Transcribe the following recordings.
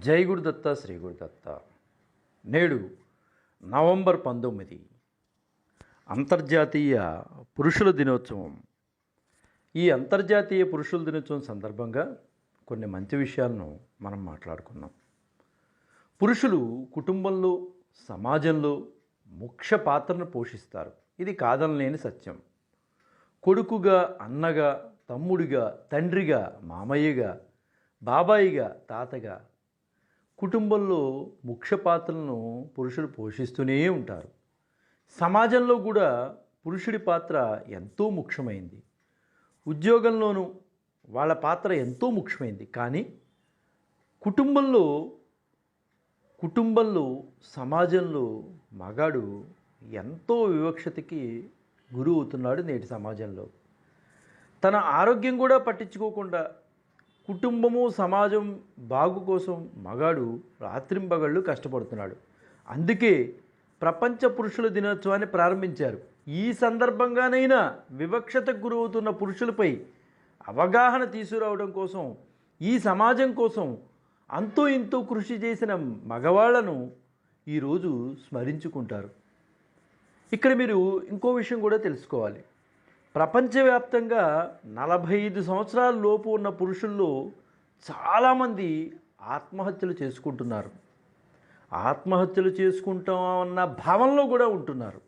జై గురుదత్త శ్రీ గురుదత్త నేడు నవంబర్ పంతొమ్మిది. అంతర్జాతీయ పురుషుల దినోత్సవం. ఈ అంతర్జాతీయ పురుషుల దినోత్సవం సందర్భంగా కొన్ని మంచి విషయాలను మనం మాట్లాడుకున్నాం. పురుషులు కుటుంబంలో సమాజంలో ముఖ్య పాత్రను పోషిస్తారు. ఇది కాదనలేని సత్యం. కొడుకుగా అన్నగా తమ్ముడిగా తండ్రిగా మామయ్యగా బాబాయిగా తాతగా కుటుంబంలో ముఖ్య పాత్రలను పురుషులు పోషిస్తూనే ఉంటారు. సమాజంలో కూడా పురుషుడి పాత్ర ఎంతో ముఖ్యమైంది. ఉద్యోగంలోనూ వాళ్ళ పాత్ర ఎంతో ముఖ్యమైంది. కానీ కుటుంబంలో కుటుంబంలో సమాజంలో మగాడు ఎంతో వివక్షతకి గురి అవుతున్నాడు నేటి సమాజంలో. తన ఆరోగ్యం కూడా పట్టించుకోకుండా కుటుంబము సమాజం బాగు కోసం మగాడు రాత్రింబగళ్ళు కష్టపడుతున్నాడు. అందుకే ప్రపంచ పురుషుల దినోత్సవాన్ని ప్రారంభించారు. ఈ సందర్భంగానైనా వివక్షతకు గురవుతున్న పురుషులపై అవగాహన తీసుకురావడం కోసం ఈ సమాజం కోసం అంతో ఇంతో కృషి చేసిన మగవాళ్ళను ఈరోజు స్మరించుకుంటారు. ఇక్కడ మీరు ఇంకో విషయం కూడా తెలుసుకోవాలి. ప్రపంచవ్యాప్తంగా నలభై ఐదు సంవత్సరాల లోపు ఉన్న పురుషుల్లో చాలామంది ఆత్మహత్యలు చేసుకుంటున్నారు. ఆత్మహత్యలు చేసుకుంటామన్న భావంలో కూడా ఉంటున్నారు.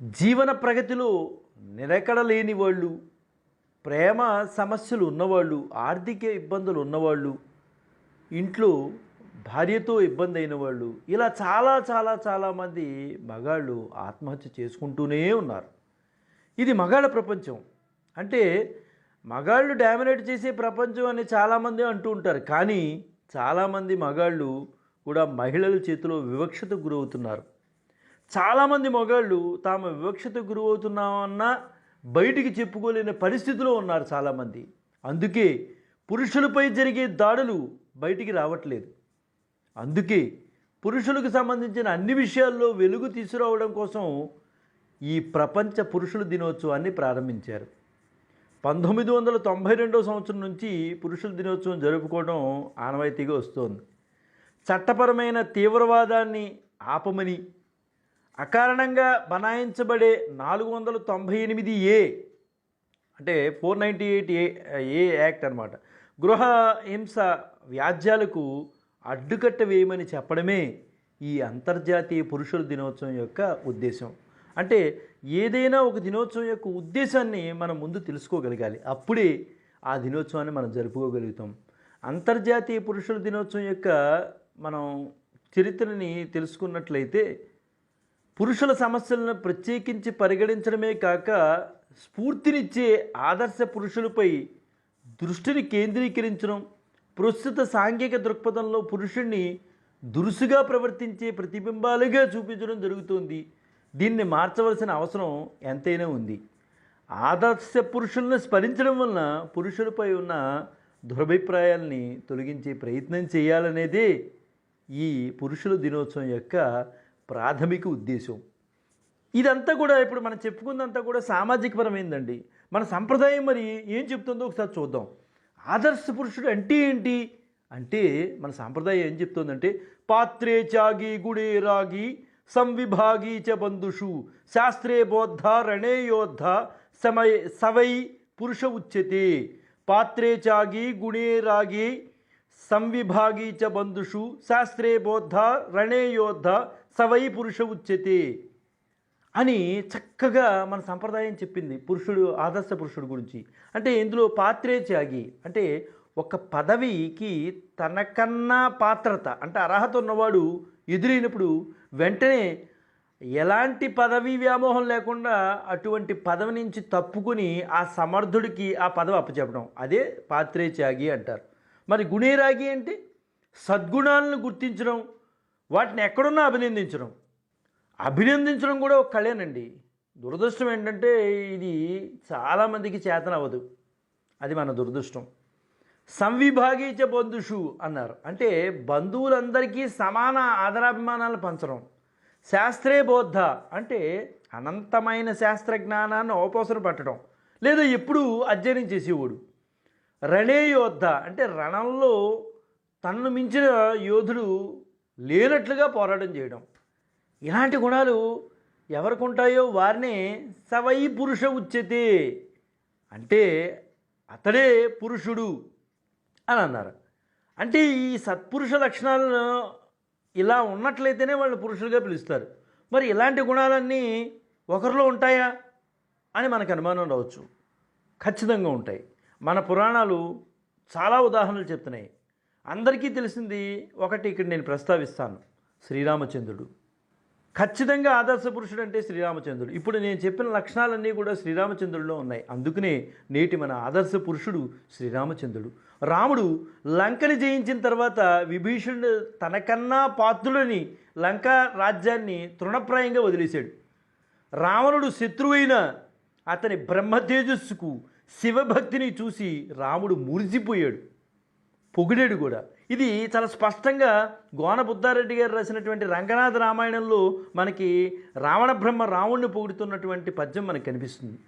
జీవన ప్రగతిలో నిలకడలేని వాళ్ళు ప్రేమ సమస్యలు ఉన్నవాళ్ళు ఆర్థిక ఇబ్బందులు ఉన్నవాళ్ళు ఇంట్లో భార్యతో ఇబ్బంది అయిన వాళ్ళు ఇలా చాలా చాలా చాలామంది మగాళ్ళు ఆత్మహత్య చేసుకుంటూనే ఉన్నారు. ఇది మగాళ్ళ ప్రపంచం. అంటే మగాళ్ళు డామినేట్ చేసే ప్రపంచం అని చాలామంది అంటూ ఉంటారు. కానీ చాలామంది మగాళ్ళు కూడా మహిళల చేతిలో వివక్షత గురవుతున్నారు. చాలామంది మగాళ్ళు తాము వివక్షతకు గురవుతున్నామన్నా బయటికి చెప్పుకోలేని పరిస్థితిలో ఉన్నారు చాలామంది. అందుకే పురుషులపై జరిగే దాడులు బయటికి రావట్లేదు. అందుకే పురుషులకు సంబంధించిన అన్ని విషయాల్లో వెలుగు తీసుకురావడం కోసం ఈ ప్రపంచ పురుషుల దినోత్సవాన్ని ప్రారంభించారు. పంతొమ్మిది వందల తొంభై రెండో సంవత్సరం నుంచి పురుషుల దినోత్సవం జరుపుకోవడం ఆనవాయితీగా వస్తోంది. చట్టపరమైన తీవ్రవాదాన్ని ఆపమని అకారణంగా బనాయించబడే నాలుగు వందల తొంభై ఎనిమిది ఏ అంటే four ninety eight A A act అనమాట గృహ హింస వ్యాజ్యాలకు అడ్డుకట్ట వేయమని చెప్పడమే ఈ అంతర్జాతీయ పురుషుల దినోత్సవం యొక్క ఉద్దేశం. అంటే ఏదైనా ఒక దినోత్సవం యొక్క ఉద్దేశాన్ని మనం ముందు తెలుసుకోగలగాలి. అప్పుడే ఆ దినోత్సవాన్ని మనం జరుపుకోగలుగుతాం. అంతర్జాతీయ పురుషుల దినోత్సవం యొక్క మనం చరిత్రని తెలుసుకున్నట్లయితే పురుషుల సమస్యలను ప్రత్యేకించి పరిగణించడమే కాక స్ఫూర్తినిచ్చే ఆదర్శ పురుషులపై దృష్టిని కేంద్రీకరించడం ప్రస్తుత సాంఘిక దృక్పథంలో పురుషుణ్ణి దురుసుగా ప్రవర్తించే ప్రతిబింబాలుగా చూపించడం జరుగుతుంది. దీన్ని మార్చవలసిన అవసరం ఎంతైనా ఉంది. ఆదర్శ పురుషులను స్మరించడం వలన పురుషులపై ఉన్న దురభిప్రాయాల్ని తొలగించే ప్రయత్నం చేయాలనేదే ఈ పురుషుల దినోత్సవం యొక్క ప్రాథమిక ఉద్దేశం. ఇదంతా కూడా ఇప్పుడు మనం చెప్పుకుందంతా కూడా సామాజికపరమైందండి. మన సంప్రదాయం మరి ఏం చెప్తుందో ఒకసారి చూద్దాం. ఆదర్శ పురుషుడు అంటే ఏంటి? అంటే మన సాంప్రదాయం ఏం చెప్తుందంటే పాత్రే చాగి గుడే రాగి సంవిభాగీ చ బంధుషు శాస్త్రే బోద్ధ రణే యోద్ధ సమయ సవై పురుష ఉచ్యతే పాత్రే చాగి గుణే రాగి సంవిభాగీ చ బంధుషు శాస్త్రే బోద్ధ రణే యోద్ధ సవై పురుష ఉచ్యతే అని చక్కగా మన సంప్రదాయం చెప్పింది పురుషుడు ఆదర్శ పురుషుడు గురించి. అంటే ఇందులో పాత్రే త్యాగి. అంటే ఒక పదవికి తనకన్నా పాత్రత అంటే అర్హత ఉన్నవాడు ఎదురైనప్పుడు వెంటనే ఎలాంటి పదవి వ్యామోహం లేకుండా అటువంటి పదవి నుంచి తప్పుకుని ఆ సమర్థుడికి ఆ పదవి అప్పచెప్పడం. అదే పాత్రే త్యాగి అంటారు. మరి గుణేరాగి అంటే సద్గుణాలను గుర్తించడం వాటిని ఎక్కడున్నా అభినందించడం. అభినందించడం కూడా ఒక కళేనండి. దురదృష్టం ఏంటంటే ఇది చాలామందికి చేతన అవ్వదు అది మన దురదృష్టం. సంవిభాగీచ బంధుషు అన్నారు. అంటే బంధువులందరికీ సమాన ఆదరాభిమానాలు పంచడం. శాస్త్రే బోద్ధ అంటే అనంతమైన శాస్త్ర జ్ఞానాన్ని ఓపోసన పట్టడం. లేదా ఎప్పుడూ అధ్యయనం చేసేవాడు. రణే యోద్ధ అంటే రణంలో తనను మించిన యోధుడు లేనట్లుగా పోరాటం చేయడం. ఇలాంటి గుణాలు ఎవరికి ఉంటాయో వారినే సవై పురుష ఉచ్యతే. అంటే అతడే పురుషుడు. అని అన్నారు అంటే ఈ సత్పురుష లక్షణాలను ఇలా ఉన్నట్లయితేనే వాళ్ళు పురుషులుగా పిలుస్తారు. మరి ఇలాంటి గుణాలన్నీ ఒకరిలో ఉంటాయా అని మనకు అనుమానం రావచ్చు. ఖచ్చితంగా ఉంటాయి. మన పురాణాలు చాలా ఉదాహరణలు చెప్తున్నాయి. అందరికీ తెలిసింది ఒకటి ఇక్కడ నేను ప్రస్తావిస్తాను. శ్రీరామచంద్రుడు. ఖచ్చితంగా ఆదర్శ పురుషుడు అంటే శ్రీరామచంద్రుడు. ఇప్పుడు నేను చెప్పిన లక్షణాలన్నీ కూడా శ్రీరామచంద్రుడిలో ఉన్నాయి. అందుకనే నేటి మన ఆదర్శ పురుషుడు శ్రీరామచంద్రుడు. రాముడు లంకని జయించిన తర్వాత విభీషణుడు తనకన్నా పాత్రుడని లంకా రాజ్యాన్ని తృణప్రాయంగా వదిలేశాడు. రావణుడు శత్రువైన అతని బ్రహ్మ తేజస్సుకు శివభక్తిని చూసి రాముడు మురిసిపోయాడు. పొగిడాడు కూడా. ఇది చాలా స్పష్టంగా గోన బుద్ధారెడ్డి గారు రాసినటువంటి రంగనాథ రామాయణంలో మనకి రావణ బ్రహ్మ రావణ్ణి పొగుడుతున్నటువంటి పద్యం మనకు కనిపిస్తుంది.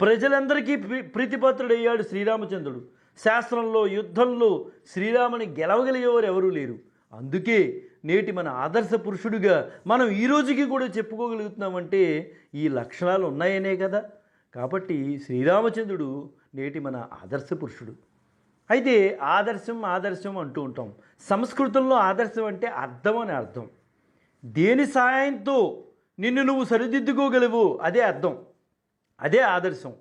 ప్రజలందరికీ ప్రీ- ప్రీతిపాత్రుడయ్యాడు శ్రీరామచంద్రుడు. శాస్త్రంలో యుద్ధంలో శ్రీరాముని గెలవగలిగేవారు ఎవరూ లేరు. అందుకే నేటి మన ఆదర్శ పురుషుడిగా మనం ఈ రోజుకి కూడా చెప్పుకోగలుగుతున్నామంటే ఈ లక్షణాలు ఉన్నాయనే కదా. కాబట్టి శ్రీరామచంద్రుడు నేటి మన ఆదర్శ పురుషుడు. అయితే ఆదర్శం ఆదర్శం అంటూ ఉంటాం. సంస్కృతంలో ఆదర్శం అంటే అర్థం అని అర్థం. దేని సాయంతో నిన్ను నువ్వు సరిదిద్దుకోగలవు? అదే అర్థం. అదే ఆదర్శం.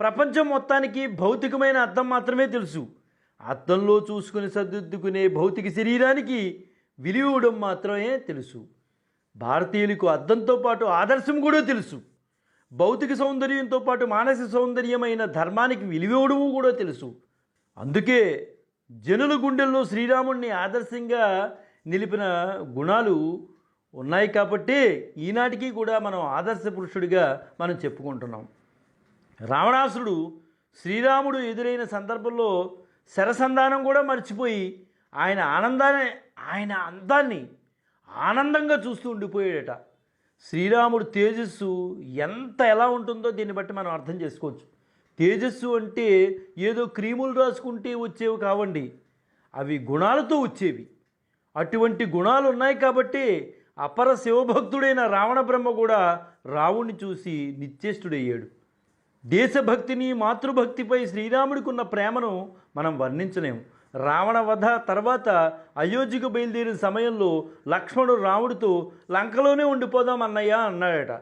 ప్రపంచం మొత్తానికి భౌతికమైన అర్థం మాత్రమే తెలుసు. అర్థంలో చూసుకుని సర్దిద్దుకునే భౌతిక శరీరానికి విలువడం మాత్రమే తెలుసు. భారతీయులకు అర్థంతో పాటు ఆదర్శం కూడా తెలుసు. భౌతిక సౌందర్యంతో పాటు మానసిక సౌందర్యమైన ధర్మానికి విలువడము కూడా తెలుసు. అందుకే జనుల గుండెల్లో శ్రీరాముణ్ణి ఆదర్శంగా నిలిపిన గుణాలు ఉన్నాయి కాబట్టి ఈనాటికి కూడా మనం ఆదర్శ పురుషుడిగా మనం చెప్పుకుంటున్నాం. రావణాసురుడు శ్రీరాముడు ఎదురైన సందర్భంలో శరసంధానం కూడా మర్చిపోయి ఆయన ఆనందాన్ని ఆయన అందాన్ని ఆనందంగా చూస్తూ ఉండిపోయాడట. శ్రీరాముడు తేజస్సు ఎంత ఎలా ఉంటుందో దీన్ని బట్టి మనం అర్థం చేసుకోవచ్చు. తేజస్సు అంటే ఏదో క్రీములు రాసుకుంటే వచ్చేవి కావండి. అవి గుణాలతో వచ్చేవి. అటువంటి గుణాలు ఉన్నాయి కాబట్టి అపర శివభక్తుడైన రావణ బ్రహ్మ కూడా రావుణ్ణి చూసి నిత్యేష్టుడయ్యాడు. దేశభక్తిని మాతృభక్తిపై శ్రీరాముడికున్న ప్రేమను మనం వర్ణించలేము. రావణ వధ తర్వాత అయోధ్యకు బయలుదేరిన సమయంలో లక్ష్మణుడు రాముడితో లంకలోనే ఉండిపోదాం అన్నయ్య అన్నాడట.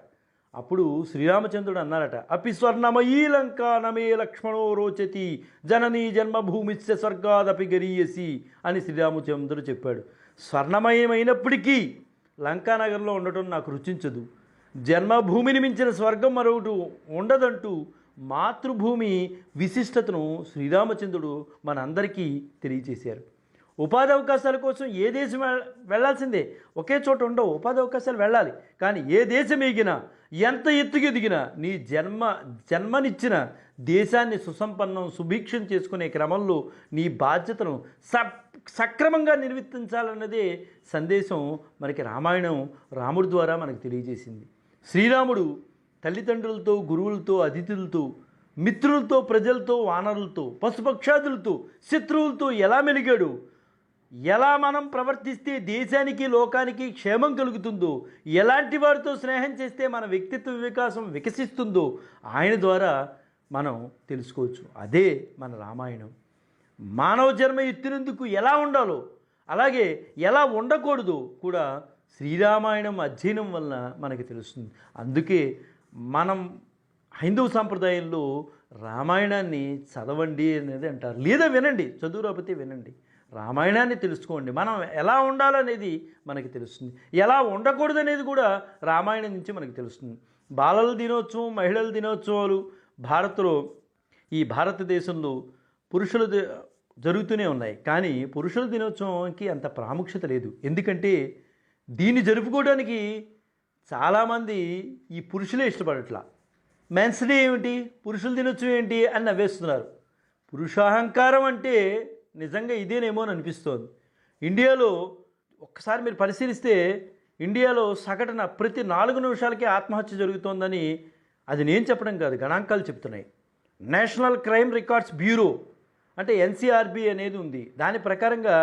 అప్పుడు శ్రీరామచంద్రుడు అన్నారట అపి స్వర్ణమయీ లంక నమే లక్ష్మణో రోచతి జననీ జన్మభూమిస్య స్వర్గాదపి గరీయసి అని శ్రీరామచంద్రుడు చెప్పాడు. స్వర్ణమయమైనప్పటికీ లంకానగర్లో ఉండటం నాకు రుచించదు. జన్మభూమిని మించిన స్వర్గం మరొకటి ఉండదంటూ మాతృభూమి విశిష్టతను శ్రీరామచంద్రుడు మనందరికీ తెలియజేశారు ఉపాధి అవకాశాల కోసం ఏ దేశం వెళ్ళాల్సిందే ఒకే చోట ఉండవు ఉపాధి అవకాశాలు వెళ్ళాలి. కానీ ఏ దేశం ఎగినా ఎంత ఎత్తుకు ఎదిగినా నీ జన్మ జన్మనిచ్చిన దేశాన్ని సుసంపన్నం సుభిక్షం చేసుకునే క్రమంలో నీ బాధ్యతను స సక్రమంగా నిర్వర్తించాలన్నదే సందేశం మనకి రామాయణం రాముడి ద్వారా మనకు తెలియజేసింది. శ్రీరాముడు తల్లిదండ్రులతో గురువులతో అతిథులతో మిత్రులతో ప్రజలతో వానరులతో పశుపక్షాదులతో శత్రువులతో ఎలా మెలిగాడు? ఎలా మనం ప్రవర్తిస్తే దేశానికి లోకానికి క్షేమం కలుగుతుందో ఎలాంటి వారితో స్నేహం చేస్తే మన వ్యక్తిత్వ వికాసం వికసిస్తుందో ఆయన ద్వారా మనం తెలుసుకోవచ్చు. అదే మన రామాయణం. మానవ జన్మ ఎత్తినందుకు ఎలా ఉండాలో అలాగే ఎలా ఉండకూడదు కూడా శ్రీరామాయణం అధ్యయనం వలన మనకి తెలుస్తుంది. అందుకే మనం హైందవ సాంప్రదాయంలో రామాయణాన్ని చదవండి అనేది అంటారు. లేదా వినండి చదువురాపతి వినండి. రామాయణాన్ని తెలుసుకోండి. మనం ఎలా ఉండాలనేది మనకి తెలుస్తుంది. ఎలా ఉండకూడదు అనేది కూడా రామాయణం నుంచి మనకి తెలుస్తుంది. బాలల దినోత్సవం మహిళల దినోత్సవాలు భారత్లో ఈ భారతదేశంలో పురుషుల జరుగుతూనే ఉన్నాయి. కానీ పురుషుల దినోత్సవంకి అంత ప్రాముఖ్యత లేదు. ఎందుకంటే దీన్ని జరుపుకోవడానికి చాలామంది ఈ పురుషులే ఇష్టపడట్లా. మెన్స్ డే ఏమిటి? పురుషుల దినోత్సవం ఏంటి? అని నవ్వేస్తున్నారు. పురుషాహంకారం అంటే నిజంగా ఇదేనేమో అని అనిపిస్తోంది. ఇండియాలో ఒక్కసారి మీరు పరిశీలిస్తే ఇండియాలో సగటున ప్రతి నాలుగు నిమిషాలకే ఆత్మహత్య జరుగుతోందని అది నేను చెప్పడం కాదు గణాంకాలు చెప్తున్నాయి నేషనల్ క్రైమ్ రికార్డ్స్ బ్యూరో అంటే ఎన్సీఆర్బి అనేది ఉంది. దాని ప్రకారంగా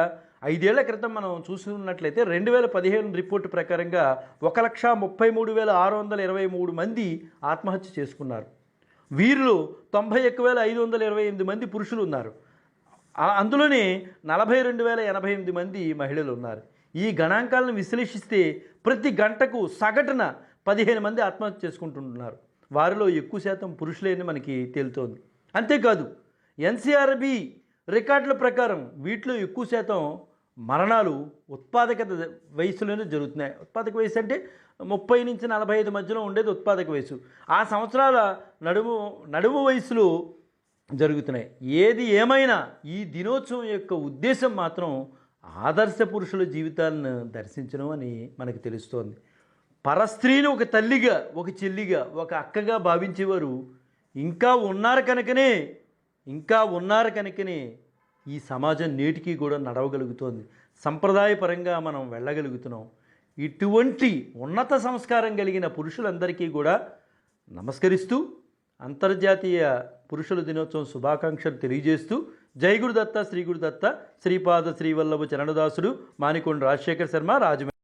ఐదేళ్ళ క్రితం మనం చూసుకున్నట్లయితే రెండు వేల పదిహేను రిపోర్టు ప్రకారంగా ఒక లక్ష ముప్పై మూడు వేల ఆరు వందల ఇరవై మూడు మంది ఆత్మహత్య చేసుకున్నారు. వీరిలో తొంభై ఒక్క వేల ఐదు వందల ఇరవై ఎనిమిది మంది పురుషులు ఉన్నారు. అందులోనే నలభై రెండు వేల ఎనభై ఎనిమిది మంది మహిళలు ఉన్నారు. ఈ గణాంకాలను విశ్లేషిస్తే ప్రతి గంటకు సగటున పదిహేను మంది ఆత్మహత్య చేసుకుంటున్నారు. వారిలో ఎక్కువ శాతం పురుషులేని మనకి తేలుతోంది. అంతేకాదు ఎన్సీఆర్బి రికార్డుల ప్రకారం వీటిలో ఎక్కువ శాతం మరణాలు ఉత్పాదక వయసులోనే జరుగుతున్నాయి. ఉత్పాదక వయసు అంటే ముప్పై నుంచి నలభై ఐదు మధ్యలో ఉండేది ఉత్పాదక వయసు. ఆ సంవత్సరాల నడుము నడుము వయసులో జరుగుతున్నాయి. ఏది ఏమైనా ఈ దినోత్సవం యొక్క ఉద్దేశం మాత్రం ఆదర్శ పురుషుల జీవితాలను దర్శించడం అని మనకు తెలుస్తోంది. పరస్త్రీని ఒక తల్లిగా ఒక చెల్లిగా ఒక అక్కగా భావించేవారు ఇంకా ఉన్నారు కనుకనే ఇంకా ఉన్నారు కనుకనే ఈ సమాజం నేటికి కూడా నడవగలుగుతోంది. సంప్రదాయపరంగా మనం వెళ్ళగలుగుతున్నాం. ఇటువంటి ఉన్నత సంస్కారం కలిగిన పురుషులందరికీ కూడా నమస్కరిస్తూ అంతర్జాతీయ పురుషుల దినోత్సవం శుభాకాంక్షలు తెలియజేస్తూ జై గురుదత్త శ్రీ గురుదత్త శ్రీపాద శ్రీవల్లభ చరణదాసుడు మానికొండ రాజశేఖర్ శర్మ రాజమండ్రి